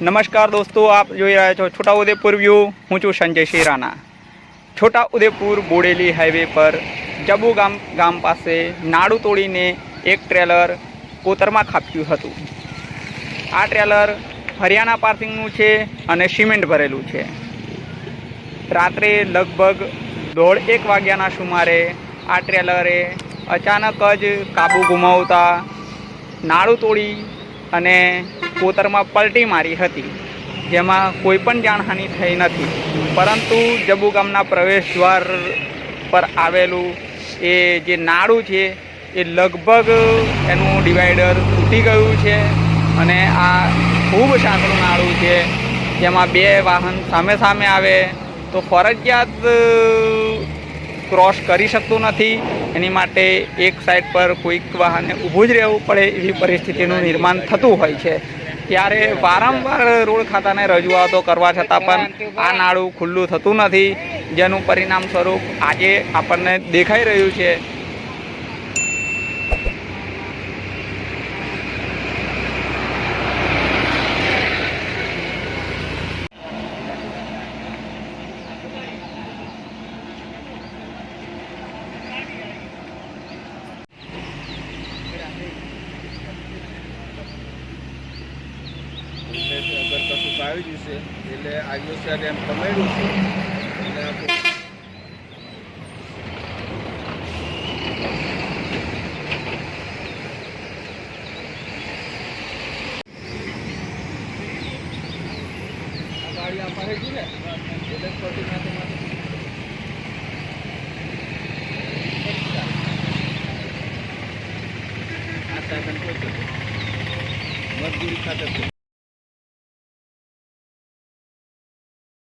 નમસ્કાર દોસ્તો, આપ જોઈ રહ્યા છો છોટાઉદેપુર વ્યૂ. હું છું સંજય શેરાના. છોટાઉદેપુર બોડેલી હાઈવે પર જબુ ગામ ગામ પાસે નાડું તોડીને એક ટ્રેલર કોતરમાં ખાપ્યું હતું. આ ટ્રેલર હરિયાણા પાર્કિંગનું છે અને સિમેન્ટ ભરેલું છે. રાત્રે લગભગ દોઢ એક વાગ્યાના સુમારે આ ટ્રેલરે અચાનક જ કાબુ ગુમાવતા નાળું તોડી અને કોતરમાં પલટી મારી હતી, જેમાં કોઈ પણ જાનહાનિ થઈ નથી. પરંતુ જબુ ગામના પ્રવેશ દ્વાર પર આવેલું એ જે નાળું છે, એ લગભગ એનું ડિવાઈડર તૂટી ગયું છે અને આ ખૂબ સાંકડું નાળું છે, જેમાં બે વાહન સામે સામે આવે. તો ફરજિયાત ક્રોસ કરી શકતું નથી. એની માટે એક સાઈડ પર કોઈક વાહને ઊભું જ રહેવું પડે એવી પરિસ્થિતિનું નિર્માણ થતું હોય છે. ત્યારે વારંવાર રોડ ખાતાને રજૂઆતો કરવા છતાં પણ આ નાળું ખુલ્લું થતું નથી. જેનું પરિણામ સ્વરૂપ આજે આપણને દેખાઈ રહ્યું છે એટલે કશું આવી એટલે આવ્યો છે એમ કમાયું છે. એટલે આ આ ગાડી આ પાસે છે ને? એટલે ફરતી માથે માથે મજદૂરી ખાતર છે.